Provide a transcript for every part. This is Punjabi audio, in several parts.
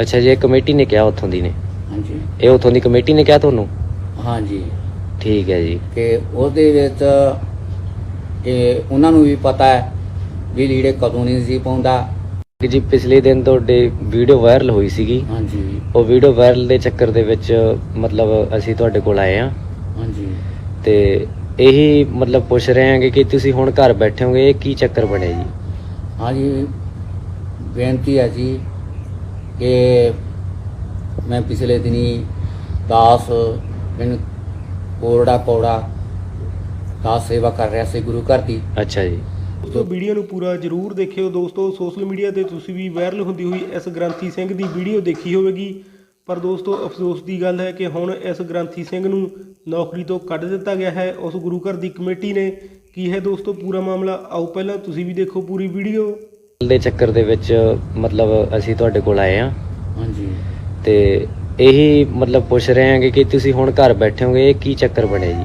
ਅੱਛਾ ਜੀ ਇਹ ਕਮੇਟੀ ਨੇ ਕਿਹਾ ਉੱਥੋਂ ਦੀ ਨੇ। ਹਾਂਜੀ। ਇਹ ਉੱਥੋਂ ਦੀ ਕਮੇਟੀ ਨੇ ਕਿਹਾ ਤੁਹਾਨੂੰ? ਹਾਂਜੀ। ਠੀਕ ਹੈ ਜੀ। ਕਿ ਉਹਦੇ ਵਿੱਚ ਕਿ ਉਹਨਾਂ ਨੂੰ ਵੀ ਪਤਾ ਹੈ ਵੀ ਲੀੜੇ ਕਦੋਂ ਨਹੀਂ ਸੀ ਪਾਉਂਦਾ। ਕਿ ਜੀ ਪਿਛਲੇ ਦਿਨ ਤੁਹਾਡੇ ਵੀਡੀਓ ਵਾਇਰਲ ਹੋਈ ਸੀਗੀ। ਹਾਂਜੀ। ਉਹ ਵੀਡੀਓ ਵਾਇਰਲ ਦੇ ਚੱਕਰ ਦੇ ਵਿੱਚ ਮਤਲਬ ਅਸੀਂ ਤੁਹਾਡੇ ਕੋਲ ਆਏ ਆ ਹਾਂਜੀ। ਤੇ ਇਹੀ ਮਤਲਬ ਪੁੱਛ ਰਹੇ ਹਾਂਗੇ ਕਿ ਤੁਸੀਂ ਹੁਣ ਘਰ ਬੈਠੇ ਹੋਗੇ ਇਹ ਕੀ ਚੱਕਰ ਬਣਿਆ ਜੀ? ਹਾਂਜੀ। ਬੇਨਤੀ ਹੈ ਜੀ ਕਿ ਮੈਂ ਪਿਛਲੇ ਦਿਨੀ ਦਾਸ ਪਿੰਡ ਕੋਰੜਾ ਕੋੜਾ ਦਾਸ ਸੇਵਾ ਕਰ ਰਿਹਾ ਸੀ ਗੁਰੂ ਘਰ ਦੀ। ਅੱਛਾ ਜੀ। ਦੋਸਤੋ ਵੀਡੀਓ ਨੂੰ ਪੂਰਾ ਜਰੂਰ ਦੇਖਿਓ ਦੋਸਤੋ ਸੋਸ਼ਲ ਮੀਡੀਆ ਤੇ ਤੁਸੀਂ ਵੀ ਵਾਇਰਲ ਹੁੰਦੀ ਹੋਈ ਇਸ ਗ੍ਰੰਥੀ ਸਿੰਘ ਦੀ ਵੀਡੀਓ ਦੇਖੀ ਹੋਵੇਗੀ। ਪਰ ਦੋਸਤੋ ਅਫਸੋਸ ਦੀ ਗੱਲ ਹੈ ਕਿ ਹੁਣ ਇਸ ਗ੍ਰੰਥੀ ਸਿੰਘ ਨੂੰ ਨੌਕਰੀ ਤੋਂ ਕੱਢ ਦਿੱਤਾ ਗਿਆ ਹੈ। ਉਸ ਗੁਰੂ ਘਰ ਦੀ ਕਮੇਟੀ ਨੇ। ਕੀ ਹੈ ਦੋਸਤੋ ਪੂਰਾ ਮਾਮਲਾ? ਆਓ ਪਹਿਲਾਂ ਤੁਸੀਂ ਵੀ ਦੇਖੋ ਪੂਰੀ ਵੀਡੀਓ। ਦੇ ਚੱਕਰ ਦੇ ਵਿੱਚ ਮਤਲਬ ਅਸੀਂ ਤੁਹਾਡੇ ਕੋਲ ਆਏ ਆ ਹਾਂਜੀ। ਤੇ ਇਹੀ ਮਤਲਬ ਪੁੱਛ ਰਹੇ ਹਾਂਗੇ ਕਿ ਤੁਸੀਂ ਹੁਣ ਘਰ ਬੈਠੇ ਹੋਗੇ ਇਹ ਕੀ ਚੱਕਰ ਬਣਿਆ ਜੀ?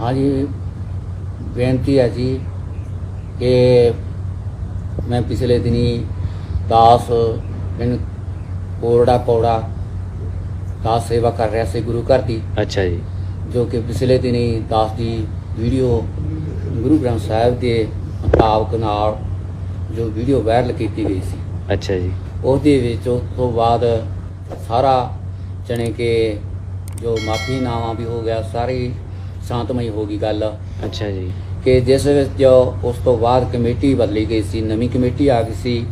ਹਾਂਜੀ ਬੇਨਤੀ ਹੈ ਜੀ ਕਿ ਮੈਂ ਪਿਛਲੇ ਦਿਨੀ ਦਾਸ ਪਿੰਡ ਕੋਰੜਾ ਕੋੜਾ ਦਾਸ ਸੇਵਾ ਕਰ ਰਿਹਾ ਸੀ ਗੁਰੂ ਘਰ ਦੀ। ਅੱਛਾ ਜੀ। ਜੋ ਕਿ ਪਿਛਲੇ ਦਿਨੀ ਦਾਸ ਦੀ ਵੀਡੀਓ ਗੁਰੂ ਗ੍ਰੰਥ ਸਾਹਿਬ ਦੇ ਮੁਤਾਬਕ ਨਾਲ ਜੋ ਵੀਡੀਓ ਵਾਇਰਲ ਕੀਤੀ ਗਈ ਸੀ। ਅੱਛਾ ਜੀ। ਉਹਦੇ ਵਿੱਚ ਉਸ ਤੋਂ ਬਾਅਦ ਸਾਰਾ ਜਣੇ ਕਿ ਜੋ ਮਾਫੀਨਾਮਾ ਵੀ ਹੋ ਗਿਆ ਸਾਰੀ ਸ਼ਾਂਤਮਈ ਹੋ ਗਈ ਗੱਲ। ਅੱਛਾ ਜੀ। ਕਿ ਜਿਸ ਵਿੱਚ ਜੋ ਉਸ ਤੋਂ ਬਾਅਦ ਕਮੇਟੀ ਬਦਲੀ ਗਈ ਸੀ ਨਵੀਂ ਕਮੇਟੀ ਆ ਗਈ ਸੀ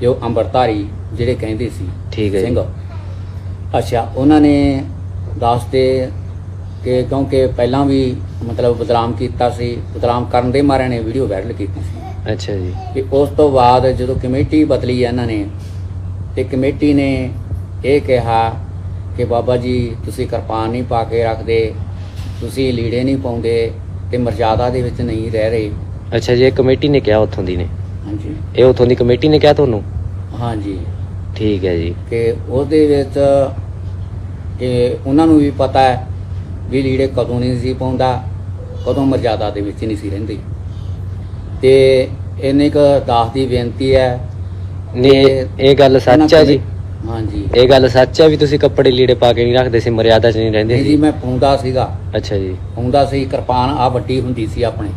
ਜੋ ਅੰਮ੍ਰਿਤਧਾਰੀ ਜਿਹੜੇ ਕਹਿੰਦੇ ਸੀ ਠੀਕ ਹੈ। ਸਿੰਘ। ਅੱਛਾ ਉਹਨਾਂ ਨੇ ਦੱਸਦੇ ਕਿ ਕਿਉਂਕਿ ਪਹਿਲਾਂ ਵੀ ਮਤਲਬ ਬਦਨਾਮ ਕੀਤਾ ਸੀ ਬਦਨਾਮ ਕਰਨ ਦੇ ਮਾਰਿਆਂ ਨੇ ਵੀਡੀਓ ਵਾਇਰਲ ਕੀਤੀ ਸੀ। ਅੱਛਾ ਜੀ। ਕਿ ਉਸ ਤੋਂ ਬਾਅਦ ਜਦੋਂ ਕਮੇਟੀ ਬਦਲੀ ਇਹਨਾਂ ਨੇ ਤੇ ਕਮੇਟੀ ਨੇ ਇਹ ਕਿਹਾ ਕਿ ਬਾਬਾ ਜੀ ਤੁਸੀਂ ਕਿਰਪਾਨ ਨਹੀਂ ਪਾ ਕੇ ਰੱਖਦੇ ਤੁਸੀਂ ਲੀੜੇ ਨਹੀਂ ਪਾਉਂਦੇ ਤੇ ਮਰਜ਼ਾਦਾ ਦੇ ਵਿੱਚ ਨਹੀਂ ਰਹਿ ਰਹੇ। ਅੱਛਾ ਜੀ ਇਹ ਕਮੇਟੀ ਨੇ ਕਿਹਾ ਉੱਥੋਂ ਦੀ ਨੇ? ਹਾਂਜੀ। ਇਹ ਉੱਥੋਂ ਦੀ ਕਮੇਟੀ ਨੇ ਕਿਹਾ ਤੁਹਾਨੂੰ? ਹਾਂਜੀ। ਠੀਕ ਹੈ ਜੀ। ਕਿ ਉਹਦੇ ਵਿੱਚ ਕਿ ਉਹਨਾਂ ਨੂੰ ਵੀ ਪਤਾ ਹੈ ਵੀ ਲੀੜੇ ਕਦੋਂ ਨਹੀਂ ਸੀ ਪਾਉਂਦਾ ਕਦੋਂ ਮਰਜ਼ਾਦਾ ਦੇ ਵਿੱਚ ਨਹੀਂ ਸੀ ਰਹਿੰਦੇ। ਤੇ ਇੰਨੇ ਕ ਦਾਸ ਦੀ ਬੇਨਤੀ ਹੈ ਨੇ ਇਹ ਗੱਲ ਸੱਚ ਹੈ ਜੀ। ਹਾਂਜੀ। ਇਹ ਗੱਲ ਸੱਚ ਹੈ ਵੀ ਤੁਸੀਂ ਕੱਪੜੇ ਲੀੜੇ ਪਾ ਕੇ ਨਹੀਂ ਰੱਖਦੇ ਸੀ ਮਰਿਆਦਾ 'ਚ ਨਹੀਂ ਰਹਿੰਦੇ ਨਹੀਂ ਜੀ ਸੀ। ਮੈਂ ਪਾਉਂਦਾ ਸੀਗਾ। ਅੱਛਾ ਜੀ। ਪਾਉਂਦਾ ਸੀ ਕਿਰਪਾਨ ਆ ਵੱਡੀ ਹੁੰਦੀ ਸੀ ਆਪਣੇ।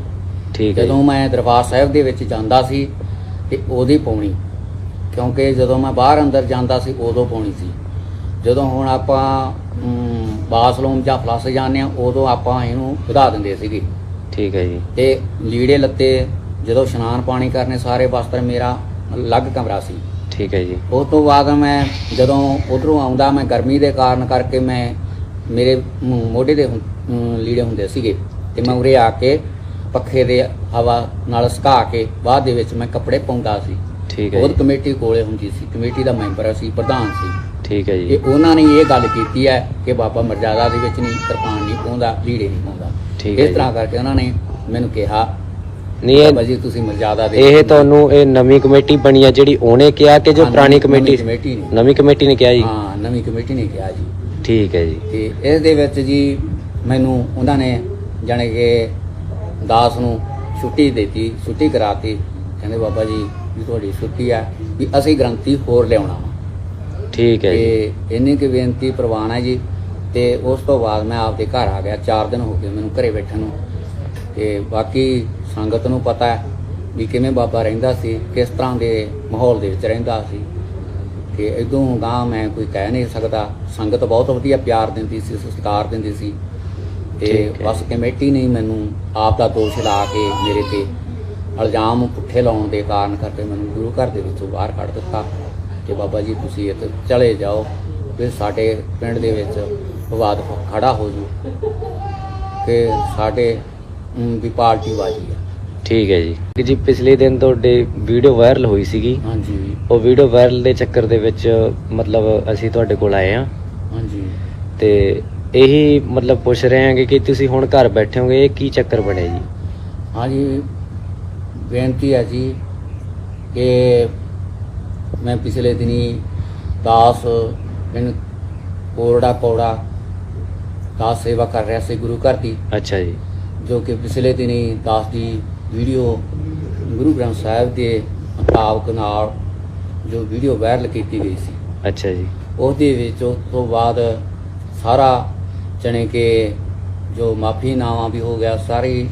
ਠੀਕ ਹੈ ਜਦੋਂ ਮੈਂ ਦਰਬਾਰ ਸਾਹਿਬ ਦੇ ਵਿੱਚ ਜਾਂਦਾ ਸੀ ਤੇ ਉਹਦੀ ਪਾਉਣੀ। ਕਿਉਂਕਿ ਜਦੋਂ ਮੈਂ ਬਾਹਰ ਅੰਦਰ ਜਾਂਦਾ ਸੀ ਉਦੋਂ ਪਾਉਣੀ ਸੀ। ਜਦੋਂ ਹੁਣ ਆਪਾਂ ਅਮ, ਬਾਥਰੂਮ ਜਾਂ ਫਲੱਸ ਜਾਂਦੇ ਆ ਉਦੋਂ ਆਪਾਂ ਇਹਨੂੰ ਵਧਾ ਦਿੰਦੇ ਸੀਗੇ। ਠੀਕ ਹੈ ਜੀ। ਤੇ ਲੀੜੇ ਲੱਤੇ ਜਦੋਂ ਇਸ਼ਨਾਨ ਪਾਣੀ ਕਰਨੇ ਸਾਰੇ ਵਸਤਰ ਮੇਰਾ ਅਲੱਗ ਕਮਰਾ ਸੀ। ਠੀਕ ਹੈ ਜੀ। ਉਸ ਤੋਂ ਬਾਅਦ ਮੈਂ ਜਦੋਂ ਉਧਰੋਂ ਆਉਂਦਾ ਮੈਂ ਗਰਮੀ ਦੇ ਕਾਰਨ ਕਰਕੇ ਮੈਂ ਮੇਰੇ ਮੋਢੇ ਦੇ ਲੀੜੇ ਹੁੰਦੇ ਸੀਗੇ ਤੇ ਮੈਂ ਉਰੇ ਆ ਕੇ ਪੱਖੇ ਦੇ ਹਵਾ ਨਾਲ ਸੁਕਾ ਕੇ ਬਾਅਦ ਦੇ ਵਿੱਚ ਮੈਂ ਕੱਪੜੇ ਪਾਉਂਦਾ ਸੀ। ਠੀਕ ਹੈ ਉਹ ਕਮੇਟੀ ਕੋਲੇ ਹੁੰਦੀ ਸੀ। ਕਮੇਟੀ ਦਾ ਮੈਂਬਰ ਸੀ ਪ੍ਰਧਾਨ ਸੀ। ਠੀਕ ਹੈ ਤੇ ਜੀ ਉਹਨਾਂ ਨੇ ਇਹ ਗੱਲ ਕੀਤੀ ਹੈ ਕਿ ਬਾਬਾ ਮਰਜ਼ਾਦਾ ਦੇ ਵਿੱਚ ਨਹੀਂ ਕਿਰਪਾਨ ਨਹੀਂ ਪਾਉਂਦਾ ਲੀੜੇ ਨਹੀਂ ਪਾਉਂਦਾ। ਠੀਕ ਹੈ ਇਸ ਤਰ੍ਹਾਂ। ਕਰਕੇ ਉਹਨਾਂ ਨੇ ਮੈਨੂੰ ਕਿਹਾ ਨਹੀਂ ਇਹ ਜੀ ਤੁਸੀਂ ਮਰਜ਼ਾਦਾ ਦੇ ਇਹ ਤੁਹਾਨੂੰ ਇਹ ਨਵੀਂ ਕਮੇਟੀ ਬਣੀ ਆ ਜਿਹੜੀ ਉਹਨੇ ਕਿਹਾ ਕਿ ਜੋ ਹਾਂ, ਪੁਰਾਣੀ ਨਵੀਂ ਕਮੇਟੀ ਕਮੇਟੀ ਨੇ। ਨਵੀਂ ਕਮੇਟੀ ਨੇ ਕਿਹਾ ਜੀ। ਹਾਂ ਨਵੀਂ ਕਮੇਟੀ ਨੇ ਕਿਹਾ ਜੀ। ਠੀਕ ਹੈ ਜੀ। ਤੇ ਇਸ ਦੇ ਵਿੱਚ ਜੀ ਮੈਨੂੰ ਉਹਨਾਂ ਨੇ ਜਾਣੀ ਕਿ ਦਾਸ ਨੂੰ ਛੁੱਟੀ ਦਿੱਤੀ ਛੁੱਟੀ ਕਰਾਤੀ। ਕਹਿੰਦੇ ਬਾਬਾ ਜੀ ਵੀ ਤੁਹਾਡੀ ਛੁੱਟੀ ਆ ਵੀ ਅਸੀਂ ਗ੍ਰੰਥੀ ਹੋਰ ਲਿਆਉਣਾ ਵਾ। ਠੀਕ ਹੈ ਜੀ। ਤੇ ਇੰਨੀ ਕੁ ਬੇਨਤੀ ਪ੍ਰਵਾਨ ਹੈ ਜੀ। ਤੇ ਉਸ ਤੋਂ ਬਾਅਦ ਮੈਂ ਆਪਦੇ ਘਰ ਆ ਗਿਆ। 4 ਦਿਨ ਹੋ ਗਏ ਮੈਨੂੰ ਘਰੇ ਬੈਠਣ ਨੂੰ। ਤੇ ਬਾਕੀ ਸੰਗਤ ਨੂੰ ਪਤਾ ਹੈ ਵੀ ਕਿਵੇਂ ਬਾਬਾ ਰਹਿੰਦਾ ਸੀ ਕਿਸ ਤਰ੍ਹਾਂ ਦੇ ਮਾਹੌਲ ਦੇ ਵਿੱਚ ਰਹਿੰਦਾ ਸੀ। ਕਿ ਇਦੋਂ ਗਾਂ ਮੈਂ ਕੋਈ ਕਹਿ ਨਹੀਂ ਸਕਦਾ। ਸੰਗਤ ਬਹੁਤ ਵਧੀਆ ਪਿਆਰ ਦਿੰਦੀ ਸੀ ਸਤਿਕਾਰ ਦਿੰਦੀ ਸੀ। ਤੇ। ਬਸ ਕਮੇਟੀ ਨੇ ਮੈਨੂੰ ਆਪ ਦਾ ਦੋਸ਼ ਲਾ ਕੇ ਮੇਰੇ ਤੇ ਇਲਜ਼ਾਮ ਪੁੱਠੇ ਲਾਉਣ ਦੇ ਕਾਰਨ ਕਰਕੇ ਮੈਨੂੰ ਗੁਰੂ ਘਰ ਦੇ ਵਿੱਚੋਂ ਬਾਹਰ ਕੱਢ ਦਿੱਤਾ। ਕਿ ਬਾਬਾ ਜੀ ਤੁਸੀਂ ਇੱਥੇ ਚਲੇ ਜਾਓ ਫਿਰ ਸਾਡੇ ਪਿੰਡ ਦੇ ਵਿੱਚ ਵਿਵਾਦ ਖੜਾ ਹੋ ਜੂ। ਕਿ ਸਾਡੇ ਵੀ ਪਾਰਟੀ ਆ ਠੀਕ ਹੈ ਜੀ। ਕਿ ਜੀ ਪਿਛਲੇ ਦਿਨ ਤੁਹਾਡੇ ਵੀਡੀਓ ਵਾਇਰਲ ਹੋਈ ਸੀਗੀ। ਹਾਂਜੀ। ਉਹ ਵੀਡੀਓ ਵਾਇਰਲ ਦੇ ਚੱਕਰ ਦੇ ਵਿੱਚ ਮਤਲਬ ਅਸੀਂ ਤੁਹਾਡੇ ਕੋਲ ਆਏ ਆ ਹਾਂਜੀ। ਤੇ ਇਹੀ ਮਤਲਬ ਪੁੱਛ ਰਹੇ ਹਾਂਗੇ ਕਿ ਤੁਸੀਂ ਹੁਣ ਘਰ ਬੈਠੇ ਹੋਗੇ ਇਹ ਕੀ ਚੱਕਰ ਬਣਿਆ ਜੀ? ਹਾਂਜੀ। ਬੇਨਤੀ ਹੈ ਜੀ ਕਿ ਮੈਂ ਪਿਛਲੇ ਦਿਨੀ ਦਾਸ ਪਿੰਡ ਕੋਰੜਾ ਕੋੜਾ ਦਾਸ ਸੇਵਾ ਕਰ ਰਿਹਾ ਸੀ ਗੁਰੂ ਘਰ ਦੀ। ਅੱਛਾ ਜੀ। ਜੋ ਕਿ ਪਿਛਲੇ ਦਿਨੀ ਦਾਸ ਦੀ ਵੀਡੀਓ ਗੁਰੂ ਗ੍ਰੰਥ ਸਾਹਿਬ ਦੇ ਮੁਤਾਬਕ ਨਾਲ ਜੋ ਵੀਡੀਓ ਵਾਇਰਲ ਕੀਤੀ ਗਈ ਸੀ। ਅੱਛਾ ਜੀ। ਉਹਦੇ ਵਿੱਚ ਉਸ ਤੋਂ ਬਾਅਦ ਸਾਰਾ ਜਣੇ ਕਿ ਜੋ ਮਾਫੀ ਨਾਮਾ ਵੀ ਹੋ ਗਿਆ ਸਾਰੀ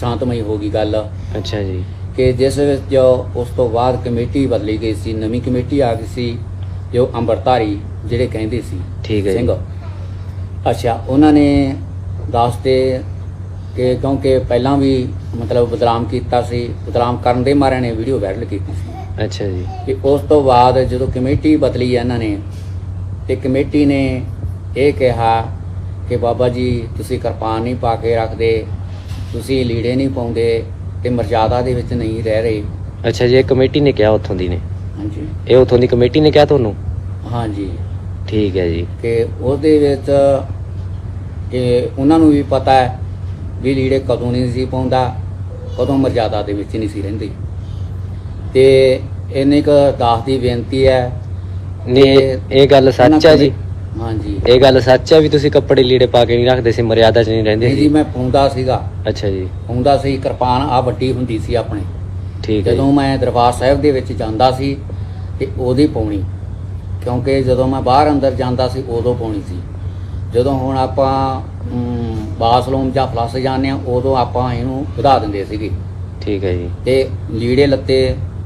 ਸ਼ਾਂਤਮਈ ਹੋ ਗਈ ਗੱਲ। ਅੱਛਾ ਜੀ। ਕਿ ਜਿਸ ਵਿੱਚ ਜੋ ਉਸ ਤੋਂ ਬਾਅਦ ਕਮੇਟੀ ਬਦਲੀ ਗਈ ਸੀ ਨਵੀਂ ਕਮੇਟੀ ਆ ਗਈ ਸੀ ਜੋ ਅੰਮ੍ਰਿਤਧਾਰੀ ਜਿਹੜੇ ਕਹਿੰਦੇ ਸੀ ਠੀਕ ਹੈ। ਸਿੰਘ। ਅੱਛਾ ਉਹਨਾਂ ਨੇ ਦੱਸਦੇ ਕਿ ਕਿਉਂਕਿ ਪਹਿਲਾਂ ਵੀ ਮਤਲਬ ਬਦਨਾਮ ਕੀਤਾ ਸੀ ਬਦਨਾਮ ਕਰਨ ਦੇ ਮਾਰਿਆਂ ਨੇ ਵੀਡੀਓ ਵਾਇਰਲ ਕੀਤੀ ਸੀ। ਅੱਛਾ ਜੀ। ਕਿ ਉਸ ਤੋਂ ਬਾਅਦ ਜਦੋਂ ਕਮੇਟੀ ਬਦਲੀ ਇਹਨਾਂ ਨੇ ਤੇ ਕਮੇਟੀ ਨੇ ਇਹ ਕਿਹਾ ਕਿ ਬਾਬਾ ਜੀ ਤੁਸੀਂ ਕਿਰਪਾਨ ਨਹੀਂ ਪਾ ਕੇ ਰੱਖਦੇ ਤੁਸੀਂ ਲੀੜੇ ਨਹੀਂ ਪਾਉਂਦੇ ਤੇ ਮਰਜ਼ਾਦਾ ਦੇ ਵਿੱਚ ਨਹੀਂ ਰਹਿ ਰਹੇ। ਅੱਛਾ ਜੀ ਇਹ ਕਮੇਟੀ ਨੇ ਕਿਹਾ ਉੱਥੋਂ ਦੀ ਨੇ? ਹਾਂਜੀ। ਇਹ ਉੱਥੋਂ ਦੀ ਕਮੇਟੀ ਨੇ ਕਿਹਾ ਤੁਹਾਨੂੰ? ਹਾਂਜੀ। ਠੀਕ ਹੈ ਜੀ। ਕਿ ਉਹਦੇ ਵਿੱਚ ਕਿ ਉਹਨਾਂ ਨੂੰ ਵੀ ਪਤਾ ਹੈ ਵੀ ਲੀੜੇ ਕਦੋਂ ਨਹੀਂ ਸੀ ਪਾਉਂਦਾ। ਕਦੋਂ ਮਰਜ਼ਾਦਾ ਦੇ ਵਿੱਚ ਨਹੀਂ ਸੀ ਰਹਿੰਦੀ। ਤੇ ਇੰਨੀ ਕੁ ਦਾਸ ਦੀ ਬੇਨਤੀ ਹੈ ਨੇ ਇਹ ਗੱਲ ਸੱਚ ਹੈ ਜੀ। ਹਾਂਜੀ। ਇਹ ਗੱਲ ਸੱਚ ਹੈ ਵੀ ਤੁਸੀਂ ਕੱਪੜੇ ਲੀੜੇ ਪਾ ਕੇ ਨਹੀਂ ਰੱਖਦੇ ਸੀ ਮਰਿਆਦਾ 'ਚ ਨਹੀਂ ਰਹਿੰਦੇ ਜੀ ਮੈਂ ਪਾਉਂਦਾ ਸੀਗਾ। ਅੱਛਾ ਜੀ। ਪਾਉਂਦਾ ਸੀ ਕਿਰਪਾਨ ਆ ਵੱਡੀ ਹੁੰਦੀ ਸੀ ਆਪਣੇ। ਠੀਕ ਹੈ ਜਦੋਂ ਮੈਂ ਦਰਬਾਰ ਸਾਹਿਬ ਦੇ ਵਿੱਚ ਜਾਂਦਾ ਸੀ ਤੇ ਉਹਦੀ ਪਾਉਣੀ। ਕਿਉਂਕਿ ਜਦੋਂ ਮੈਂ ਬਾਹਰ ਅੰਦਰ ਜਾਂਦਾ ਸੀ ਉਦੋਂ ਪਾਉਣੀ ਸੀ। ਜਦੋਂ ਹੁਣ ਆਪਾਂ ਬਾਥਰੂਮ ਜਾਂ ਫਲਸ ਜਾਂਦੇ ਆ ਉਦੋਂ ਆਪਾਂ ਇਹਨੂੰ ਵਧਾ ਦਿੰਦੇ ਸੀਗੇ। ਠੀਕ ਹੈ ਜੀ। ਤੇ ਲੀੜੇ ਲੱਤੇ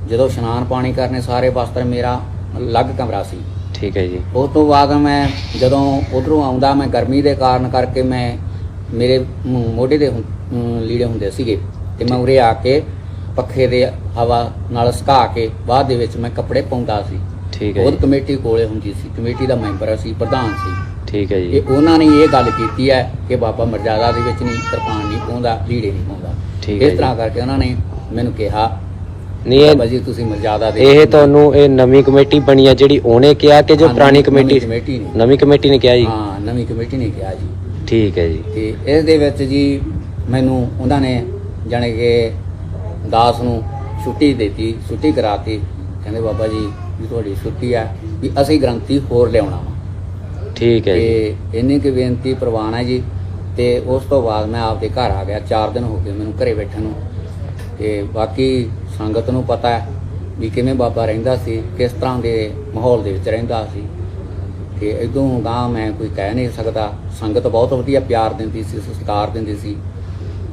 ਜਦੋਂ ਇਸ਼ਨਾਨ ਪਾਣੀ ਕਰਨੇ ਸਾਰੇ ਵਸਤਰ ਮੇਰਾ ਅਲੱਗ ਕਮਰਾ ਸੀ। ਠੀਕ ਹੈ ਜੀ। ਉਸ ਤੋਂ ਬਾਅਦ ਮੈਂ ਜਦੋਂ ਉਧਰੋਂ ਆਉਂਦਾ ਮੈਂ ਗਰਮੀ ਦੇ ਕਾਰਨ ਕਰਕੇ ਮੈਂ ਮੇਰੇ ਮੋਢੇ ਦੇ ਲੀੜੇ ਹੁੰਦੇ ਸੀਗੇ। ਤੇ ਮੈਂ ਉਰੇ ਆ ਕੇ ਪੱਖੇ ਦੇ ਹਵਾ ਨਾਲ ਸੁਕਾ ਕੇ ਬਾਅਦ ਦੇ ਵਿੱਚ ਮੈਂ ਕੱਪੜੇ ਪਾਉਂਦਾ ਸੀ। ਠੀਕ ਹੈ ਉਹ ਕਮੇਟੀ ਕੋਲੇ ਹੁੰਦੀ ਸੀ। ਕਮੇਟੀ ਦਾ ਮੈਂਬਰ ਸੀ ਪ੍ਰਧਾਨ ਸੀ। ਠੀਕ ਹੈ ਜੀ। ਤੇ ਉਹਨਾਂ ਨੇ ਇਹ ਗੱਲ ਕੀਤੀ ਹੈ ਕਿ ਬਾਬਾ ਮਰਜ਼ਾਦਾ ਦੇ ਵਿੱਚ ਨਹੀਂ ਕਿਰਪਾਨ ਨਹੀਂ ਪਾਉਂਦਾ ਲੀੜੇ ਨਹੀਂ ਪਾਉਂਦਾ। ਠੀਕ ਹੈ ਇਸ ਤਰ੍ਹਾਂ ਕਰਕੇ ਉਹਨਾਂ ਨੇ ਮੈਨੂੰ ਕਿਹਾ ਨਹੀਂ ਬਾਬਾ ਇਹ ਜੀ ਤੁਸੀਂ ਮਰਜ਼ਾਦਾ ਦੇ ਇਹ ਤੁਹਾਨੂੰ ਇਹ ਨਵੀਂ ਕਮੇਟੀ ਬਣੀ ਆ ਜਿਹੜੀ ਉਹਨੇ ਕਿਹਾ ਕਿ ਜੋ ਹਾਂ, ਪੁਰਾਣੀ ਨਵੀਂ- ਕਮੇਟੀ ਨਵੀਂ ਕਮੇਟੀ ਨੇ। ਨਵੀਂ ਕਮੇਟੀ ਨੇ ਕਿਹਾ ਜੀ। ਹਾਂ ਨਵੀਂ ਕਮੇਟੀ ਨੇ ਕਿਹਾ ਜੀ। ਠੀਕ ਹੈ ਜੀ। ਤੇ ਇਸ ਦੇ ਵਿੱਚ ਜੀ ਮੈਨੂੰ ਉਹਨਾਂ ਨੇ ਜਾਣੀ ਕਿ ਦਾਸ ਨੂੰ ਛੁੱਟੀ ਦਿੱਤੀ ਛੁੱਟੀ ਕਰਾਤੀ ਕਹਿੰਦੇ ਬਾਬਾ ਜੀ ਵੀ ਤੁਹਾਡੀ ਛੁੱਟੀ ਹੈ ਵੀ ਅਸੀਂ ਗ੍ਰੰਥੀ ਹੋਰ ਲਿਆਉਣਾ ਵਾ। ਠੀਕ ਹੈ ਜੀ। ਤੇ ਇੰਨੀ ਕੁ ਬੇਨਤੀ ਪ੍ਰਵਾਨ ਹੈ ਜੀ ਤੇ ਉਸ ਤੋਂ ਬਾਅਦ ਮੈਂ ਆਪਦੇ ਘਰ ਆ ਗਿਆ 4 ਦਿਨ ਹੋ ਗਏ ਮੈਨੂੰ ਘਰੇ ਬੈਠਣ ਨੂੰ। ਤੇ ਬਾਕੀ ਸੰਗਤ ਨੂੰ ਪਤਾ ਹੈ ਵੀ ਕਿਵੇਂ ਬਾਬਾ ਰਹਿੰਦਾ ਸੀ ਕਿਸ ਤਰ੍ਹਾਂ ਦੇ ਮਾਹੌਲ ਦੇ ਵਿੱਚ ਰਹਿੰਦਾ ਸੀ। ਕਿ ਇਦੋਂ ਗਾਂ ਮੈਂ ਕੋਈ ਕਹਿ ਨਹੀਂ ਸਕਦਾ। ਸੰਗਤ ਬਹੁਤ ਵਧੀਆ ਪਿਆਰ ਦਿੰਦੀ ਸੀ ਸਤਿਕਾਰ ਦਿੰਦੀ ਸੀ।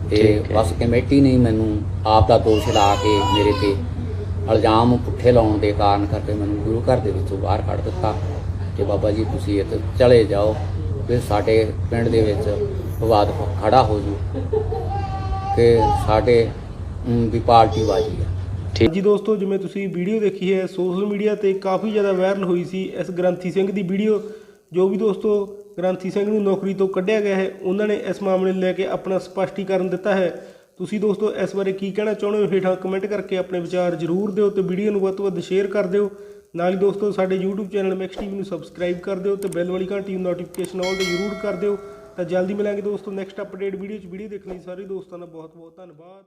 ਤੇ ਠੀਕ ਹੈ। ਬਸ ਕਮੇਟੀ ਨੇ ਹੀ ਮੈਨੂੰ ਆਪ ਦਾ ਦੋਸ਼ ਲਾ ਕੇ ਮੇਰੇ ਤੇ ਇਲਜ਼ਾਮ ਪੁੱਠੇ ਲਾਉਣ ਦੇ ਕਾਰਨ ਕਰਕੇ ਮੈਨੂੰ ਗੁਰੂ ਘਰ ਦੇ ਵਿੱਚੋਂ ਬਾਹਰ ਕੱਢ ਦਿੱਤਾ। ਕਿ ਬਾਬਾ ਜੀ ਤੁਸੀਂ ਇੱਥੇ ਚਲੇ ਜਾਓ ਫਿਰ ਸਾਡੇ ਪਿੰਡ ਦੇ ਵਿੱਚ ਵਿਵਾਦ ਖੜਾ ਹੋ ਜੂ ਕਿ ਸਾਡੇ ਅਮ, ਵੀ ਪਾਰਟੀ ਬਾਜੀ ਆ। ਠੀਕ। ਜੀ ਦੋਸਤੋ ਜਿਵੇਂ ਤੁਸੀਂ ਵੀਡੀਓ ਦੇਖੀ ਹੈ ਸੋਸ਼ਲ ਮੀਡੀਆ ਤੇ ਕਾਫੀ ਜ਼ਿਆਦਾ ਵਾਇਰਲ ਹੋਈ ਸੀ ਇਸ ਗ੍ਰੰਥੀ ਸਿੰਘ ਦੀ ਵੀਡੀਓ ਜੋ ਵੀ ਦੋਸਤੋ ਗ੍ਰੰਥੀ ਸਿੰਘ ਨੂੰ ਨੌਕਰੀ ਤੋਂ ਕੱਢਿਆ ਗਿਆ ਹੈ ਉਹਨਾਂ ਨੇ ਇਸ ਮਾਮਲੇ ਨੂੰ ਲੈ ਕੇ ਆਪਣਾ ਸਪਸ਼ਟੀਕਰਨ ਦਿੱਤਾ ਹੈ। ਤੁਸੀਂ ਦੋਸਤੋ ਇਸ ਬਾਰੇ ਕੀ ਕਹਿਣਾ ਚਾਹੁੰਦੇ ਹੋ? ਹੇਠਾਂ ਕਮੈਂਟ ਕਰਕੇ ਆਪਣੇ ਵਿਚਾਰ ਜ਼ਰੂਰ ਦਿਓ ਤੇ ਵੀਡੀਓ ਨੂੰ ਵੱਧ ਤੋਂ ਵੱਧ ਸ਼ੇਅਰ ਕਰ ਦਿਓ। ਨਾਲ ਹੀ ਦੋਸਤੋ, ਸਾਡੇ YouTube ਚੈਨਲ ਮੈਕਸ ਟੀਵੀ ਨੂੰ ਸਬਸਕ੍ਰਾਈਬ ਕਰ ਦਿਓ ਤੇ ਬੈਲ ਵਾਲੀ ਘੰਟੀ ਨੂੰ ਨੋਟੀਫਿਕੇਸ਼ਨ ਆਲ ਤੇ ਜ਼ਰੂਰ ਕਰ ਦਿਓ। ਤਾਂ ਜਲਦੀ ਮਿਲਾਂਗੇ ਦੋਸਤੋ ਨੈਕਸਟ ਅਪਡੇਟ ਵੀਡੀਓ 'ਚ। ਵੀਡੀਓ ਦੇਖਣ ਲਈ ਸਾਰੇ ਦੋਸਤਾਂ ਦਾ ਬਹੁਤ ਬਹੁਤ ਧੰਨਵਾਦ।